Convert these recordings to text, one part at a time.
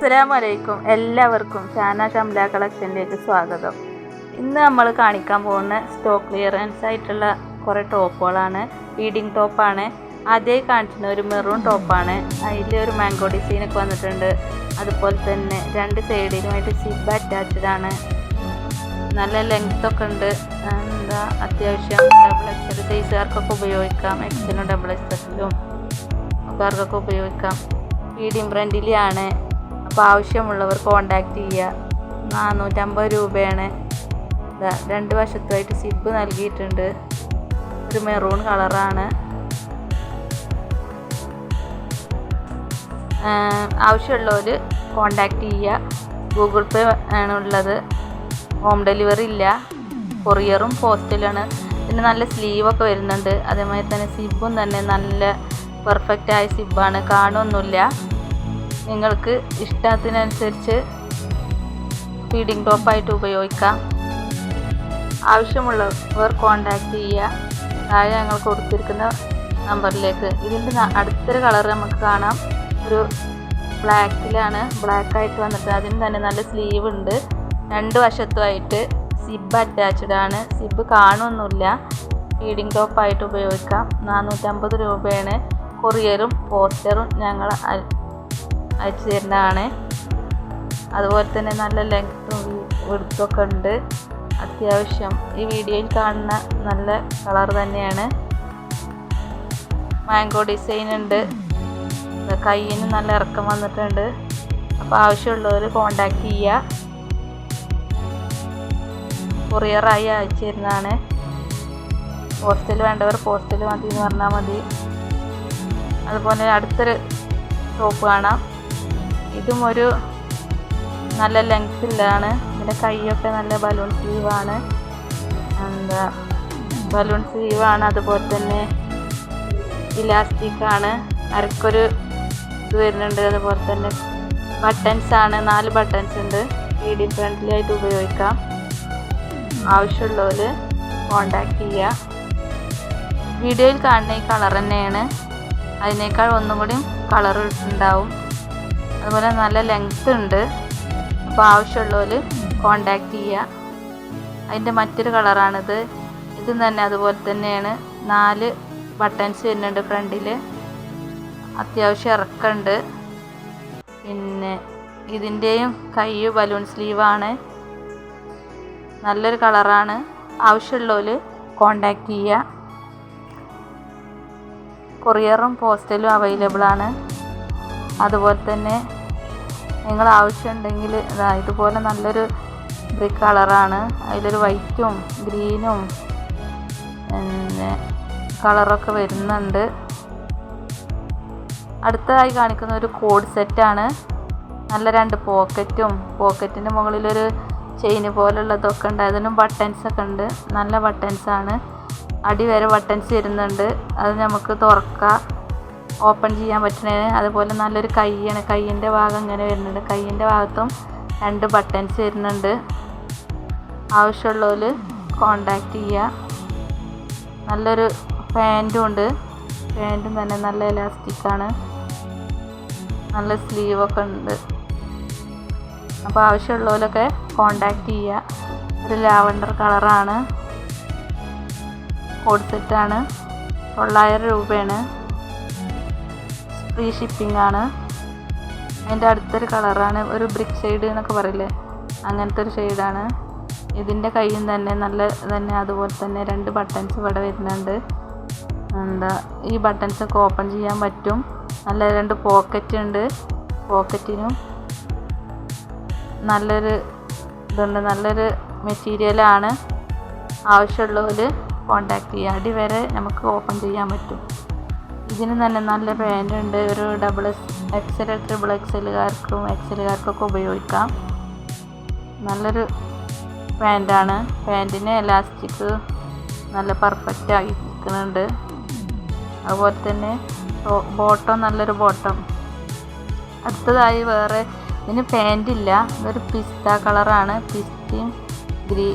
അസ്സലാമു അലൈക്കും എല്ലാവർക്കും ഷാന കമല കളക്ഷനിലേക്ക് സ്വാഗതം. ഇന്ന് നമ്മൾ കാണിക്കാൻ പോകുന്ന സ്റ്റോക്ക് ക്ലിയറൻസ് ആയിട്ടുള്ള കുറേ ടോപ്പുകളാണ്. ഫീഡിങ് ടോപ്പാണ് അതേ കാണിച്ചിരുന്ന ഒരു മെറൂൺ ടോപ്പാണ് അതിൽ ഒരു മാംഗോ ഡിസൈനൊക്കെ വന്നിട്ടുണ്ട്. അതുപോലെ തന്നെ രണ്ട് സൈഡിലുമായിട്ട് സിബ് അറ്റാച്ച്ഡ് ആണ്. നല്ല ലെങ്ത് ഒക്കെ ഉണ്ട്. എന്താ അത്യാവശ്യം ഡബിൾ എക്സൽ സൈസുകാർക്കൊക്കെ ഉപയോഗിക്കാം. എക്സലും ഡബിൾ എക്സലും ആൾക്കാർക്കൊക്കെ ഉപയോഗിക്കാം. മീഡിയം ബ്രാൻഡിലാണ് അപ്പോൾ ആവശ്യമുള്ളവർ കോണ്ടാക്ട് ചെയ്യുക നാനൂറ്റമ്പത് രൂപയാണ്. രണ്ട് വശത്തുമായിട്ട് സിബ് നൽകിയിട്ടുണ്ട്. ഒരു മെറൂൺ കളറാണ് ആവശ്യമുള്ളവർ കോണ്ടാക്ട് ചെയ്യുക ഗൂഗിൾ പേ ആണ് ഉള്ളത്. ഹോം ഡെലിവറി ഇല്ല. കൊറിയറും പോസ്റ്റലാണ് പിന്നെ നല്ല സ്ലീവൊക്കെ വരുന്നുണ്ട്. അതേമാതിരി തന്നെ സിബും തന്നെ നല്ല പെർഫെക്റ്റായ സിബാണ് കാണുമൊന്നുമില്ല നിങ്ങൾക്ക് ഇഷ്ടത്തിനനുസരിച്ച് ഫീഡിംഗ് ടോപ്പായിട്ട് ഉപയോഗിക്കാം. ആവശ്യമുള്ളവർ കോണ്ടാക്ട് ചെയ്യുക. താഴെ ഞങ്ങൾ കൊടുത്തിരിക്കുന്ന നമ്പറിലേക്ക് ഇതിന്റെ അടുത്തൊരു കളർ നമുക്ക് കാണാം. ഒരു ബ്ലാക്കിലാണ് ബ്ലാക്കായിട്ട് വന്നിട്ട് അതിന് തന്നെ നല്ല സ്ലീവ് ഉണ്ട്. രണ്ട് വശത്തുമായിട്ട് സിബ് അറ്റാച്ച്ഡ് ആണ്. സിബ് കാണുമൊന്നുമില്ല ഫീഡിംഗ് ടോപ്പായിട്ട് ഉപയോഗിക്കാം. നാനൂറ്റമ്പത് രൂപയാണ്. കൊറിയറും പോസ്റ്ററും ഞങ്ങൾ അയച്ചു തരുന്നതാണ്. അതുപോലെ തന്നെ നല്ല ലെങ്ത്തും വെടുത്തൊക്കെ ഉണ്ട്. അത്യാവശ്യം ഈ വീഡിയോയിൽ കാണുന്ന നല്ല കളർ തന്നെയാണ്. മാംഗോ ഡിസൈൻ ഉണ്ട്. കയ്യിന് നല്ല ഇറക്കം വന്നിട്ടുണ്ട്. അപ്പോൾ ആവശ്യമുള്ളവർ കോണ്ടാക്ട് ചെയ്യുക കൊറിയറായി അയച്ചു തരുന്നതാണ്. പോസ്റ്റൽ വേണ്ടവർ പോസ്റ്റൽ മതി എന്ന് പറഞ്ഞാൽ മതി. അതുപോലെ അടുത്തൊരു ഷോപ്പ് കാണാം. ഇതും ഒരു നല്ല ലെങ്ത്തിലാണ് ഇതിന്റെ കൈയൊക്കെ നല്ല ബലൂൺ സ്ലീവാണ് എന്താ ബലൂൺ സ്ലീവാണ് അതുപോലെ തന്നെ ഇലാസ്റ്റിക്കാണ് അരക്കൊരു ഇത് വരുന്നുണ്ട്. അതുപോലെ തന്നെ ബട്ടൺസ് ആണ്. നാല് ബട്ടൺസ് ഉണ്ട്. ഈ ഫ്രണ്ട്ലി ആയിട്ട് ഉപയോഗിക്കാം. ആവശ്യമുള്ളവർ കോണ്ടാക്ട് ചെയ്യുക വീഡിയോയിൽ കാണുന്ന ഈ കളർ തന്നെയാണ്. അതിനേക്കാൾ ഒന്നും കൂടി കളർ ഉണ്ടാവും. അതുപോലെ നല്ല ലെങ്ത് ഉണ്ട്. അപ്പോൾ ആവശ്യമുള്ളവർ കോണ്ടാക്ട് ചെയ്യുക. അതിന്റെ മറ്റൊരു കളറാണിത് ഇതും തന്നെ അതുപോലെ തന്നെയാണ്. നാല് ബട്ടൺസ് വരുന്നുണ്ട് ഫ്രണ്ടിൽ അത്യാവശ്യം ഇറക്കമുണ്ട്. പിന്നെ ഇതിന്റെയും കൈ ബലൂൺ സ്ലീവാണ് നല്ലൊരു കളറാണ് ആവശ്യമുള്ളവർ കോണ്ടാക്ട് ചെയ്യുക. കൊറിയറും പോസ്റ്റലും അവൈലബിൾ ആണ്. അതുപോലെ തന്നെ നിങ്ങൾ ആവശ്യമുണ്ടെങ്കിൽ ഇതാ ഇതുപോലെ നല്ലൊരു ബ്രിക്ക് കളറാണ്. അതിലൊരു വൈറ്റും ഗ്രീനും പിന്നെ കളറൊക്കെ വരുന്നുണ്ട്. അടുത്തതായി കാണിക്കുന്ന ഒരു കോഡ് സെറ്റാണ് നല്ല രണ്ട് പോക്കറ്റും പോക്കറ്റിന്റെ മുകളിലൊരു ചെയിന് പോലുള്ളതൊക്കെ ഉണ്ട്. അതിനും ബട്ടൺസ് ഒക്കെ ഉണ്ട്. നല്ല ബട്ടൺസാണ് ആണ്. അടി വരെ ബട്ടൺസ് വരുന്നുണ്ട്. അത് നമുക്ക് തുറക്കാം. ഓപ്പൺ ചെയ്യാൻ പറ്റുന്നതിന് അതുപോലെ നല്ലൊരു കൈയാണ്. കൈയിന്റെ ഭാഗം ഇങ്ങനെ വരുന്നുണ്ട്. കൈയിന്റെ ഭാഗത്തും രണ്ട് ബട്ടൺസ് വരുന്നുണ്ട്. ആവശ്യമുള്ളവർ കോണ്ടാക്ട് ചെയ്യുക. നല്ലൊരു പാന്റും ഉണ്ട്. പാന്റും തന്നെ നല്ല ഇലാസ്റ്റിക്കാണ് നല്ല സ്ലീവൊക്കെ ഉണ്ട്. അപ്പോൾ ആവശ്യമുള്ളവരൊക്കെ കോണ്ടാക്ട് ചെയ്യുക. ഒരു ലാവണ്ടർ കളറാണ് കോഡ് തൊള്ളായിരം രൂപയാണ്. ഫ്രീ ഷിപ്പിംഗ് ആണ്. അതിന്റെ അടുത്തൊരു കളറാണ് ഒരു ബ്രിക്ക് ഷെയ്ഡ് എന്നൊക്കെ പറയില്ലേ? അങ്ങനത്തെ ഒരു ഷെയ്ഡാണ് ഇതിന്റെ കയ്യും തന്നെ നല്ല തന്നെ അതുപോലെ തന്നെ രണ്ട് ബട്ടൺസ് ഇവിടെ വരുന്നുണ്ട്. എന്താ ഈ ബട്ടൺസൊക്കെ ഓപ്പൺ ചെയ്യാൻ പറ്റും. നല്ല രണ്ട് പോക്കറ്റ് ഉണ്ട്. പോക്കറ്റിനും നല്ലൊരു ഇതുണ്ട്. നല്ലൊരു മെറ്റീരിയലാണ് ആവശ്യമുള്ളവർ കോണ്ടാക്ട് ചെയ്യുക അടിവരെ നമുക്ക് ഓപ്പൺ ചെയ്യാൻ പറ്റും. ഇതിന് നല്ല നല്ല ബ്രാൻഡ് ഉണ്ട്. ഒരു ഡബിൾ എക്സ് എക്സൽ ട്രിപ്പിൾ എക്സലുകാർക്കും എക്സലുകാർക്കൊക്കെ ഉപയോഗിക്കാം. നല്ലൊരു പാന്റാണ് പാന്റിന് എലാസ്റ്റിക് നല്ല പെർഫെക്റ്റ് ആയി നിൽക്കുന്നുണ്ട്. അതുപോലെ തന്നെ ബോട്ടം നല്ലൊരു ബോട്ടം അടുത്തതായി വേറെ ഇതിന് പാന്റ് ഇല്ല. ഇതൊരു പിസ്ത കളറാണ് പിസ്തയും ഗ്രീ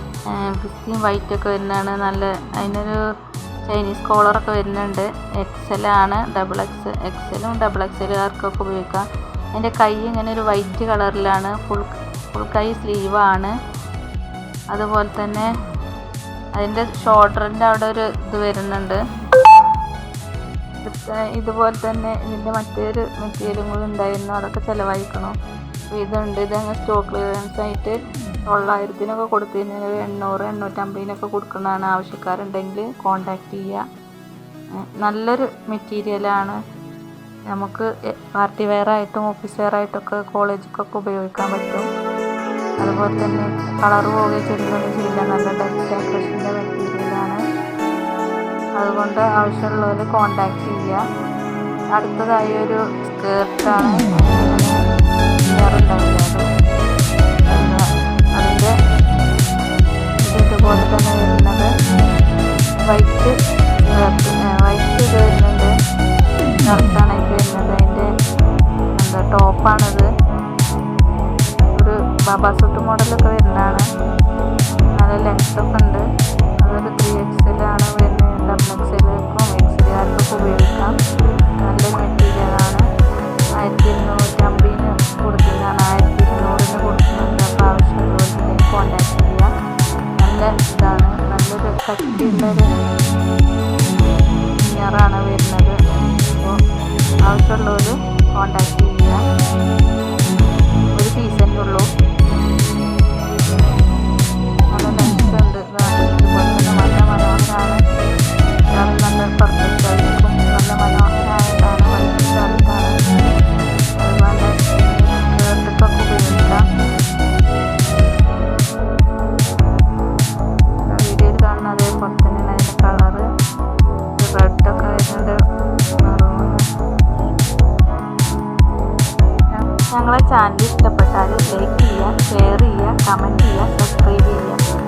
പിസ്തയും വൈറ്റൊക്കെ വരുന്നതാണ്. നല്ല അതിനൊരു ചൈനീസ് കോളറൊക്കെ വരുന്നുണ്ട്. എക്സൽ ആണ് ഡബിൾ എക്സ് എക്സലും ഡബിൾ എക്സലുകാർക്കൊക്കെ ഉപയോഗിക്കാം. എന്റെ കൈ ഇങ്ങനെ ഒരു വൈറ്റ് കളറിലാണ് ഫുൾ ഫുൾ കൈ സ്ലീവാണ് അതുപോലെ തന്നെ അതിന്റെ ഷോൾഡറിന്റെ അവിടെ ഒരു ഇത് വരുന്നുണ്ട്. ഇത് ഇതുപോലെ തന്നെ ഇതിന്റെ മറ്റൊരു മെറ്റീരിയലും കൂടി ഉണ്ടായിരുന്നു. അതൊക്കെ ചിലവഴിക്കണം ഇതുണ്ട്. ഇതങ്ങ് സ്റ്റോക്ക് ക്ലിയറൻസ് ആയിട്ട് തൊള്ളായിരത്തിനൊക്കെ കൊടുത്തിരുന്നത് എണ്ണൂറ് എണ്ണൂറ്റമ്പതിനൊക്കെ കൊടുക്കുന്നതാണ് ആവശ്യക്കാരുണ്ടെങ്കിൽ കോണ്ടാക്ട് ചെയ്യുക. നല്ലൊരു മെറ്റീരിയലാണ് നമുക്ക് പാർട്ടി വെയർ ആയിട്ടും ഓഫീസ് വെയർ ആയിട്ടൊക്കെ കോളേജിലേക്കൊക്കെ ഉപയോഗിക്കാൻ പറ്റും. അതുപോലെ തന്നെ കളർ പോവുകയോ ചെടികളൊന്നും ചെയ്യില്ല. നല്ല ഡെക്കറേഷന്റെ മെറ്റീരിയലാണ് അതുകൊണ്ട് ആവശ്യമുള്ളവർ കോണ്ടാക്ട് ചെയ്യുക. അടുത്തതായി ഒരു സ്കേർട്ടാണ് ഒരു ബാബാ സൂട്ട് മോഡലൊക്കെ വരുന്നതാണ്. നല്ല ലെങ്ത്തൊക്കെ ഉണ്ട്. അതൊരു ത്രീ എക്സിലാണ് വരുന്നത്. ഡബിൾ എക്സിലേക്കും എക്സിലുകാർക്കൊക്കെ ഉപയോഗിക്കാം. ഞങ്ങളെ ചാനൽ ഇഷ്ടപ്പെട്ടാൽ ലൈക്ക് ചെയ്യുക ഷെയർ ചെയ്യുക കമന്റ് ചെയ്യുക സബ്സ്ക്രൈബ്